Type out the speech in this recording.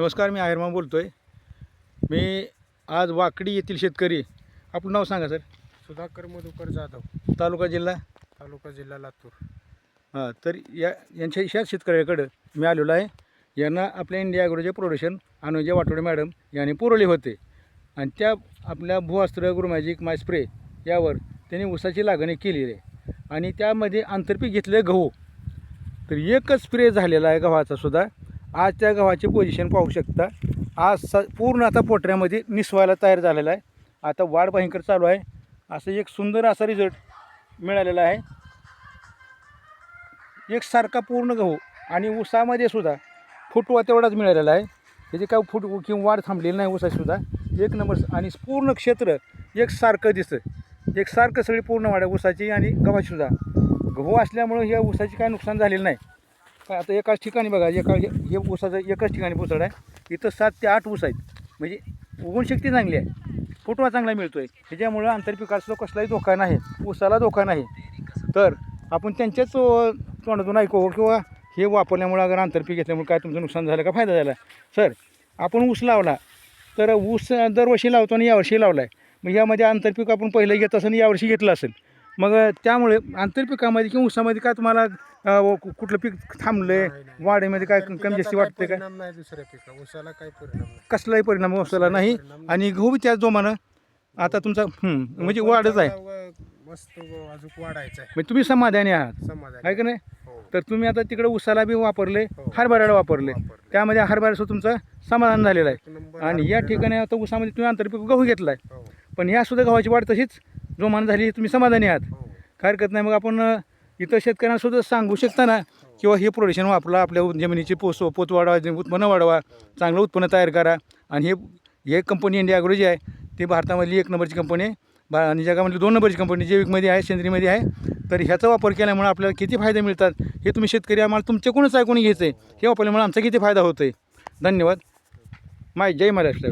नमस्कार मी आयरमा बोलतो आहे मी आज वाकडी येथील शेतकरी. आपलं नाव सांगा सर. सुधाकर मधुकर जाधव तालुका जिल्हा? तालुका जिल्हा लातूर. हां तर या यांच्या ह्याच शेतकऱ्याकडं मी आलेलो आहे. यांना आपल्या इंडिया ॲग्रोचे प्रोडक्शन अनुजय वाटोडे मॅडम यांनी पुरवले होते. आणि त्या आपल्या भूअस्त्र गुरुमॅजिक माय स्प्रे यावर त्यांनी ऊसाची लागणी केलेली आहे. आणि त्यामध्ये आंतरपीक घेतले गहू. तर एकच स्प्रे झालेला आहे गव्हाचा सुद्धा. आज त्या गव्हाची पोझिशन पाहू शकता. आज स पूर्ण आता पोटऱ्यामध्ये निसवायला तयार झालेला आहे. आता वाढ भयंकर चालू आहे. असं एक सुंदर असा रिझल्ट मिळालेला आहे. एकसारखा पूर्ण गहू आणि ऊसामध्ये सुद्धा फुटवा तेवढाच मिळालेला आहे. त्याची काय फुट किंवा वाढ थांबलेली नाही ऊसाची एक नंबर आणि पूर्ण क्षेत्र एकसारखं दिसतं. एकसारखं सगळी पूर्ण वाढ आहे ऊसाची आणि गव्हाची सुद्धा. गहू असल्यामुळं ह्या ऊसाची काय नुकसान झालेलं नाही. काय आता एकाच ठिकाणी बघा एका हे ऊसाचं एकाच ठिकाणी पोचड आहे. इथं सात ते आठ ऊस आहेत. म्हणजे उगवण शक्ती चांगली आहे. फुटवा चांगला मिळतो आहे ह्याच्यामुळं आंतरपिकाचा कसलाही धोका नाही. ऊसाला धोका नाही. तर आपण त्यांच्याच तोंडातून ऐकू किंवा हे वापरल्यामुळं अगर आंतरपीक घेतल्यामुळे काय तुमचं नुकसान झालं का फायदा झाला? सर आपण ऊस लावला. तर ऊस दरवर्षी लावतो आणि यावर्षी लावला आहे मग यामध्ये आंतरपीक आपण पहिलं घेत असेल यावर्षी घेतलं असेल. मग त्यामुळे आंतरपिकामध्ये किंवा ऊसामध्ये काय तुम्हाला अ, व- कु- कुठलं पीक थांबलं नाही. वाढीमध्ये काय कमी जास्ती पिकाचा वाटते काही काय? परिणाम नाही दुसऱ्या पिका ऊसाला काही परिणाम नाही. कसलाही परिणाम ऊसाला नाही. परिणाम. आणि गहू बी त्याच जोमानं. आता तुमचा म्हणजे वाढच आहे. चांगला व- मस्त व अजून वाढायचं आहे. म्हणजे तुम्ही समाधानी आहात. समाधान आहे का नाही? हो. तर तुम्ही आता तिकडे उसाला बी वापरले हो. हरभऱ्याला वापरले. वापरले. त्यामध्ये हरभऱ्याचं तुमचं समाधान झालेलं आहे. नंबर आणि या ठिकाणी आता उसामध्ये तुम्ही आंतरपीक गहू घेतलाय. हो. पण या सुद्धा गव्हाची वाढ तशीच जोमान झाली तुम्ही समाधानी आहात. हो. काय हरकत नाही मग आपण इतर शेतकऱ्यांना सुद्धा सांगू शकता ना किंवा हे प्रोडक्शन वापरा आपल्या जमिनीची पोस पोत वाढवा उत्पन्न वाढवा चांगलं उत्पन्न तयार करा. आणि हे हे कंपनी इंडिया ॲग्रो जी आहे ती भारतामधली एक नंबरची कंपनी आहे. बा आणि जगामधली दोन नंबरची कंपनी जैविकमध्ये आहे सेंद्रियमध्ये आहे. तर ह्याचा वापर केल्यामुळे आपल्याला किती फायदे मिळतात हे तुम्ही शेतकरी आम्हाला तुमच्याकडूनच ऐकून घ्यायचं आहे हे वापरल्यामुळे आमचा किती फायदा होतो आहे धन्यवाद. माय जय महाराष्ट्र.